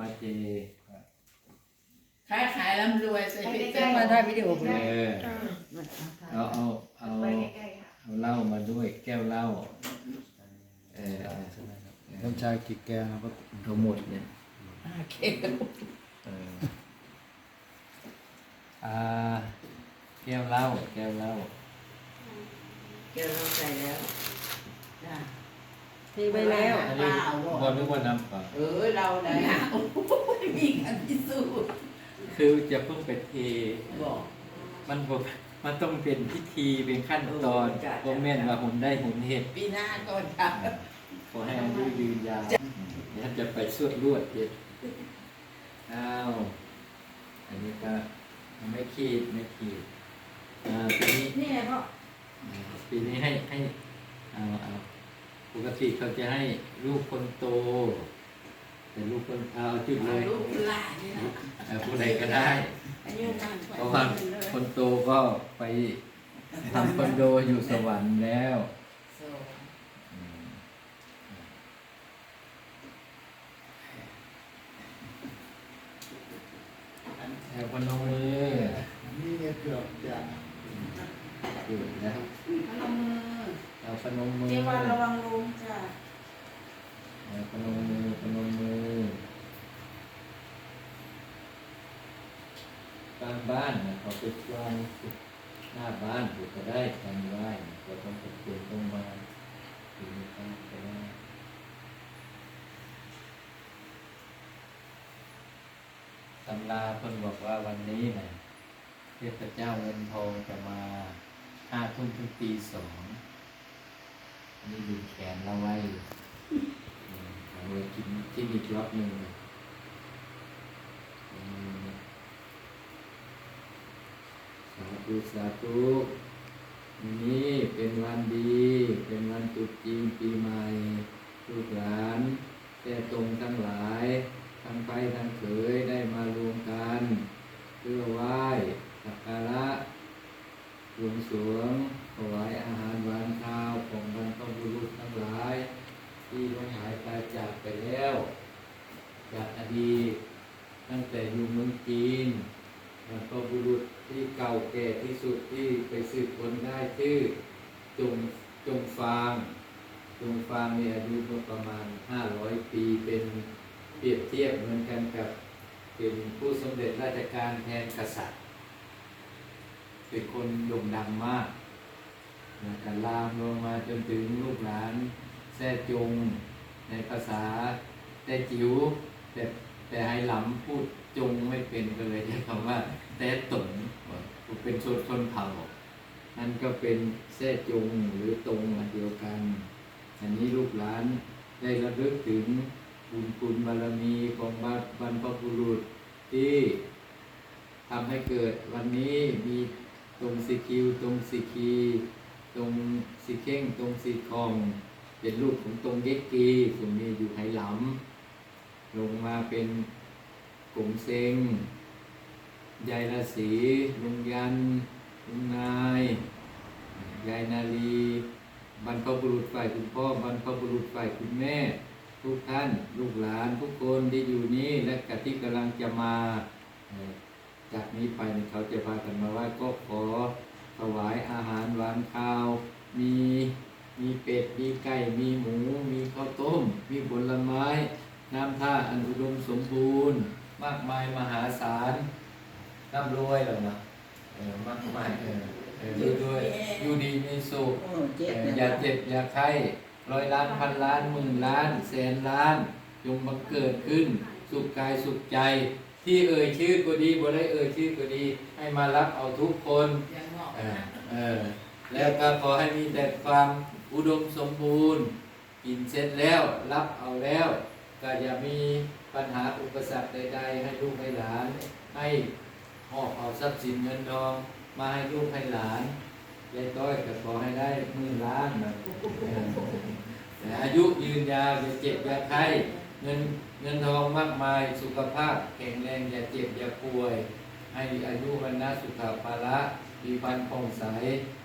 มาเจขายขายร่ำรวยใส่พริกใส่มาได้วิดีโอเออเอาเอาเอาไปใกล้ๆค่ะเอาเหล้ามาด้วยแก้วเหล้าเออน้ำชากี่แก้วครับทั้งหมดเนี่ยอ่าเค้กเอออ่าแก้วเหล้าแก้วเหล้าเกี่ยวเราใส่แล้วจ้ะ ทีไปแล้วอันนี้บอลนึกว่าน้ำเปล่าเออเราได้โอ้ยมีการพิสูจน์คือจะเพิ่งไปเทบอกมันบ่มันต้องเป็นพิธีเป็นขั้นตอนเออจ้ะโมเมนต์ว่าผมได้ผมเห็ดปีหน้าก่อนค่ะขอให้อายุยืนยาวเดี๋ยวจะไปสวดลวดเด็ดอ้าวอันนี้ก็ไม่ขีดไม่ขีดอ่าปีนี้นี่ไงพ่อปีนี้ให้ให้เอาเอา ปกติเขาจะให้ลูกคนโต แต่ลูกคนเอาจุดเลเอายลูกหลานนี่นะเอ่อผู้ใดก็ได้อายุมากกว่าเพราะว่าคนโตก็ไปทำคอนโดอยู่สวรรค์แล้วสองแถวพนมมือนี่เนี่ยเกือบจะอยู่แล้วพนมมือ แถวพนมมือเจวันระวังลมจ้ะแถวพนมมือพนมมือบ้านบ้านนะเขาไปวางหน้าบ้านอยู่ก็ได้ทำไว้ก็ต้องตกเตียนต้องมาถึงบ้านก็ได้ตำราเพิ่นบอกว่าวันนี้นะเทพเจ้าเงินทองจะมาห้าทุ่มถึงตีสองอั นี่ดึงแขนเราไว้อืมเอาเลยกินกินอีกรอบหนึ่งสาธุสาธุนี่เป็นวันดี เป็นวันตรุษจีนปีใหม่ลูกหลานแต่ตรงทั้งหลายทั้งไปทั้งเขยได้มารวมกัน เพื่อไหว้สักการะ วงสวงถวายอาหารหวานข้าวของบรรพบุรุษทั้งหลาย ที่ล้มหายตายจากไปแล้ว จากอดีตตั้งแต่อยู่เมืองจีนบรรพบุรุษที่เก่าแก่ที่สุดที่ไปสืบคนได้ชื่อจงจงฟางจงฟางมีอายุประมาณ 500 ปีเป็นเปรียบเทียบเหมือนกันกับเป็นผู้สมเด็จราชการแทนกษัตริย์ เป็นคนโด่งดังมากนะกันลามลงมาจนถึงลูกหลานแท้จง ในภาษาแต้จิ๋วแต่แต่ให้หลำพูดจงไม่เป็นก็เลยใช้คำว่าแต้ตงเป็นชนชนเผ่านั่นก็เป็นแท้จงหรือตรงอันเดียวกัน อันนี้ลูกหลานได้ระลึกถึงบุญคุณบารมีของบรรพบุรุษที่ทำให้เกิดวันนี้มี ตรงสีคิวตรงสีคีตรงสีเข่งตรงสีคอง เป็นลูกของตรงเย็กกีตรงนี้อยู่ไหหลำลงมาเป็นกงเซงยายราศีลุงยันลุงนายยายนาลีบรรพบุรุษฝ่ายคุณพ่อบรรพบุรุษฝ่ายคุณแม่ ทุกท่านลูกหลานทุกคนที่อยู่นี้และกที่กำลังจะมา จากนี้ไปเนี่ยเขาจะพากันมาไหว้ก็ขอถวายอาหารหวานข้าว มีมีเป็ด มีไก่ มีหมู มีข้าวต้ม มีผลไม้ น้ำท่าอันอุดมสมบูรณ์ มากมายมหาศาลร่ำรวยเหรอนะเออมากมายเออเอออยู่ด้วยอยู่ดีมีสุขโอ้เจ็บเอ่อนะอย่าเจ็บอย่าไข้ร้อยล้านพันล้านหมื่นล้านแสนล้านจงบังเกิดขึ้น สุขกายสุขใจ ที่เอ่ยชื่อก็ดีบ่ได้เอ่ยชื่อก็ดี ให้มารับเอาทุกคนยังงอกเออนะเออแล้วก็ขอให้มีแต่ความอุดมสมบูรณ์กินเสร็จแล้วรับเอาแล้ว ก็อย่ามีปัญหาอุปสรรคใด ๆ ให้ลูกให้หลาน ให้หอบเอาทรัพย์สินเงินทอง มาให้ลูกให้หลานยายต้อยก็ขอให้ได้หมื่นล้านนะออแต่อายุยืนยาวอย่าเจ็บอย่าไข้เงินเงินทองมากมายสุขภาพแข็งแรงอย่าเจ็บอย่าป่วย ให้อายุวันนะสุขภาละมีพันผ่องใส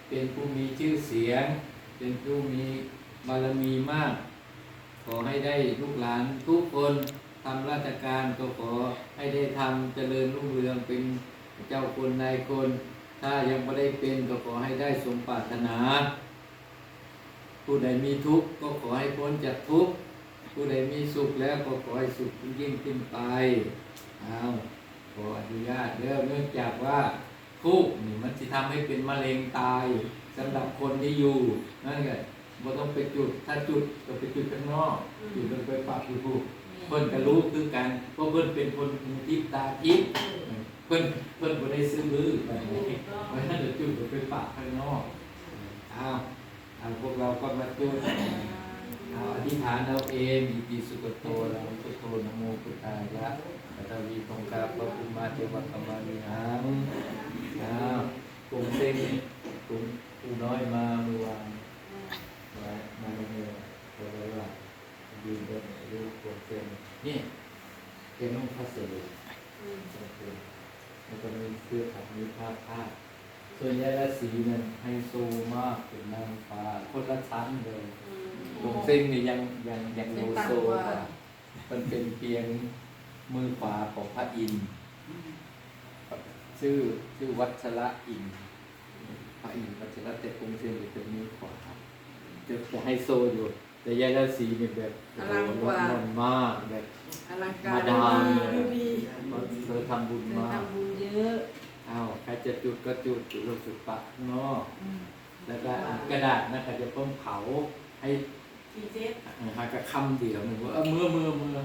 เป็นผู้มีชื่อเสียง เป็นผู้มีบารมีมาก ขอให้ได้ลูกหลานทุกคนทำราชการก็ขอให้ได้ทำเจริญรุ่งเรืองเป็นเจ้าคนนายคน ถ้ายังไม่ได้เป็นก็ขอให้ได้สมปรารถนา ผู้ใดมีทุกข์ก็ขอให้พ้นจากทุกข์ผู้ใดมีสุขแล้วก็ขอให้สุขยิ่งขึ้นไปเอาขออนุญาตเริ่มเนื่องจากว่าทุกข์นี่มันจะทำให้เป็นมะเร็งตายสำหรับคนที่อยู่นั่นไง บ่ต้องไปจุด ถ้าจุดก็ไปจุดข้างนอก จุดลงไปปากอยู่ผู้เพิ่นก็รู้คือกันเพราะเพิ่นเป็นคนมีทิพย์ตาทิพย์เพิ่นเพิ่นบ่ได้ซื้อมือแบบนี้เพราะฉะนั้นเดี๋ยวจุดลงไปปากข้างนอกอ้าวเอาพวกเราก็มาจุดเอาอธิษฐานเราเองอิติสุกโตเราพุทโธนะโมพุทธายะปัตตวีตรงกาปะปุมาเทวะกมมานิหังอ้าวกรุงเส้นกรุงกูน้อยมาเมื่อวานมามาเมื่อก็เลยว่ายืนบนรูปกรุงเส้นนี่เป็นน้องพระเสด็จแล้วก็ มีเสื้อขัดมีผ้าผ้าส่วนใหญ่ละสีนั้นไฮโซมากเป็นนางฟ้าคนละชั้นเลยตรงเส้นนี่ยังยังยังโลโซกว่ามันเป็นเพียงมือขวาของพระอินทร์ชื่อชื่อวัชระอินทร์พระอินทร์วัชระแต่ตรงเส้นนี่เป็นมือขวาจะจะให้โซอยู่แต่ยายราศีนี่แบบโอ้โหร้อนอนมากแบบมาดามดูดีเธอทำบุญมาก ทำบุญเยอะอ้าวใครจะจุดก็จุดจุดลงจุดปะข้างนอกอืมแล้วก็กระดาษนะคะจะเพิ่มเผาให้ทีเจ็ดหากระคำเดียวหนึ่งว่าเออมือมือมือ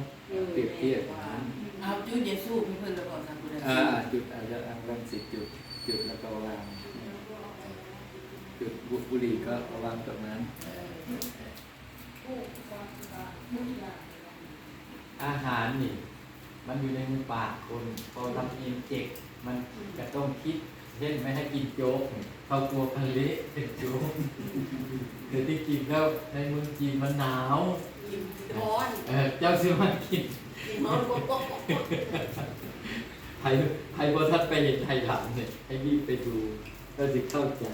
เปรียบเทียบอย่างนั้นเอาจุดเยซูเพื่อนแล้วก่อนนะคุณอ่าจุดอาจจะอังรังสิตจุดจุดแล้วก็วางจุดบุบุหรี่ก็วางตรงนั้น อาหารนี่ มันอยู่ในมือปากคนพอทำกินเจ็กมันจะต้องคิด เช่นไม่ให้กินโจ๊กเขากลัวพันเละเป็นโจ๊กเดี๋ยวที่กินแล้วในเมืองจีนมันหนาวกินร้อนเออเจ้าซื้อมากินกินร้อนปุ๊บปุ๊บปุ๊บใครใครบอทัดไปเห็นไทยหลังเนี่ยให้รีบไปดูก็จะเข้าใจ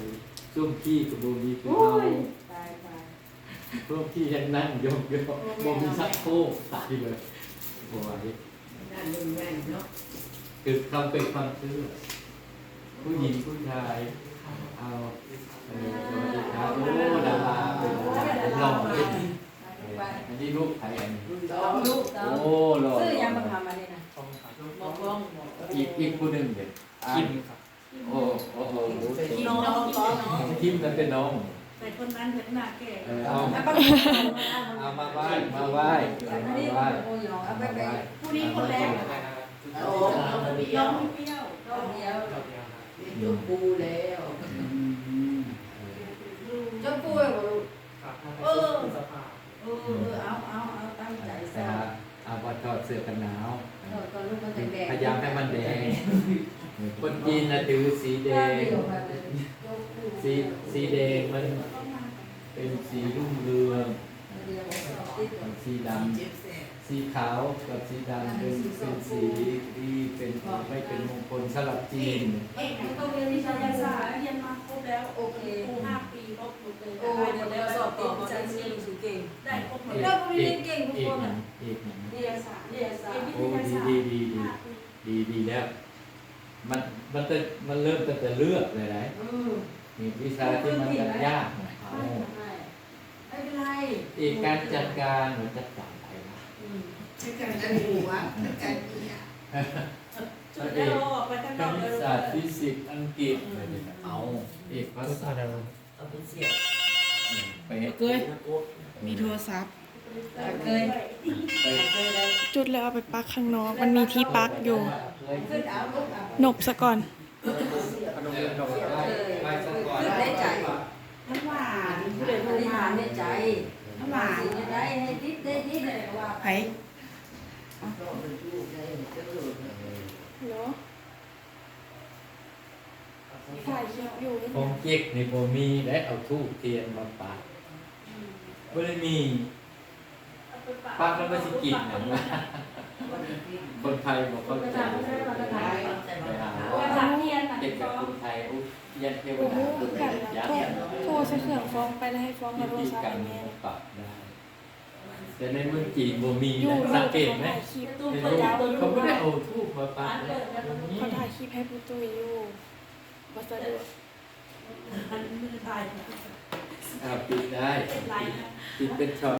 ช่วงพี่กับโบมีคือเรายตายตายช่วงพี่ยังนั่งยกยกโบมีชักโครกตายเลยโอ้ย นั่นยังไงเนาะคือความเป็นความเชื่อผู้หญิงผู้ชายเอาเออสวัสดีครับโอ้ดาราเป็นดาราเป็นหล่อเลยอันนี้ลูกใครอันนี้สองลูกเต้าโอ้หล่อซื้อยังมาทำมาเนี่ยนะมองกล้องอีกอีกผู้หนึ่งเด็กคิมโอ้โอ้โหกินน้องน้องน้องคิมนั้นเป็นน้องแต่ คนนั้นเป็นหน้าแก่เออเอาแล้วก็เอามาไหว้มาไหว้เอาอันมานี้ไหว้โอ้ยเอาไปไปผู้นี้คนแรกโอ้น้องเดียน้อวงไม่เปรี้ยวน้องเดียวจุดปูแล้วเจ้าปุ้ยบอกลูกเออเออเอาเอาเอาตั้งใจแต่ซะเอาพอถอดเสื้อกันหนาวเออก็ลูกมันแดงพยายามให้มันแดง คนจีนนะถือสีแดง สีสีแดงมัน เป็นสีรุ่งเรืองสีดำสีขาวกับสีดำเป็นเป็นสีที่เป็นไม่เป็นมงคลสำหรับจีนเอกต้องเรียนวิชาศาสตร์เรียนมาครบแล้วโอเคห้าปีลบหมดเลยโอ้เดี๋ยวเราสอบต่อใจเรียนสูงเก่งได้ครบหมดเราก็ไม่เรียนเก่งทุกอีคกนหนึ่อะงอีกหนึ่งเรียนศาสตร์เรียนศาสตร์โอ้ดีดีดีดีดีดีแล้วมันมันจะมันเริ่มตั้งแต่เลือกเลยนะอืมมีวิชาที่มันยากๆหน่อยเอา ไม่เป็นไร อีกการจัดการเหมือนจัดการอะไรนะอืมจะกันกันหัวจะกันเมียจุดแล้วออกไปข้างคนอกณิเลตยศาสตร์ฟิสิกส์อังกฤษเอาเอกภาษาเอาไปเสียบไปเคยมีโทรศัพท์เคยไปเคยเลยจุดแล้วเอาไปปลักข้างนอก มันมีที่ปลักอยู่ขึ้นเอาลูกเอาหนบซะก่อนไปสักก่อนขึ้นได้ใจน้ำหวานผู้ใดบริหารได้ใจน้ำ หวานจะได้ให้ทิศได้ทิศเลยว่าไผก็เป็นาะถ่ายคลิปอยู่ของเจ๊กในโบมีและเอาทูบเทียนมาปักไม่ได้มีปักแล้วไม่สิกินนะว่าคนไทยบอกเขาจะไทาง เทียนน่ะเก็บกับคนไทยอุ๊ยยันเทวโอ้โหดาคือกันยันโทรโทรใส่เครื่องฟ้องไปแล้วให้ฟ้องกับโทรวิธีศัพท์การแม่ปรับได้สแต่ในเมืองจีนบ่มีอยู่นะสังเกตไหมถ่ายคลิปตู้ในเปิดรูปยาวตัวเขาไม่รู้ได้นะเอาทูบมาปักร้านเลเปิยดแล้วมันนี่เขาถ่ายคลิปให้ปุตุยอยู่วัสดุมันมือถ่ายอ่าปิดได้เป็นไรนะปิดเป็นช็อต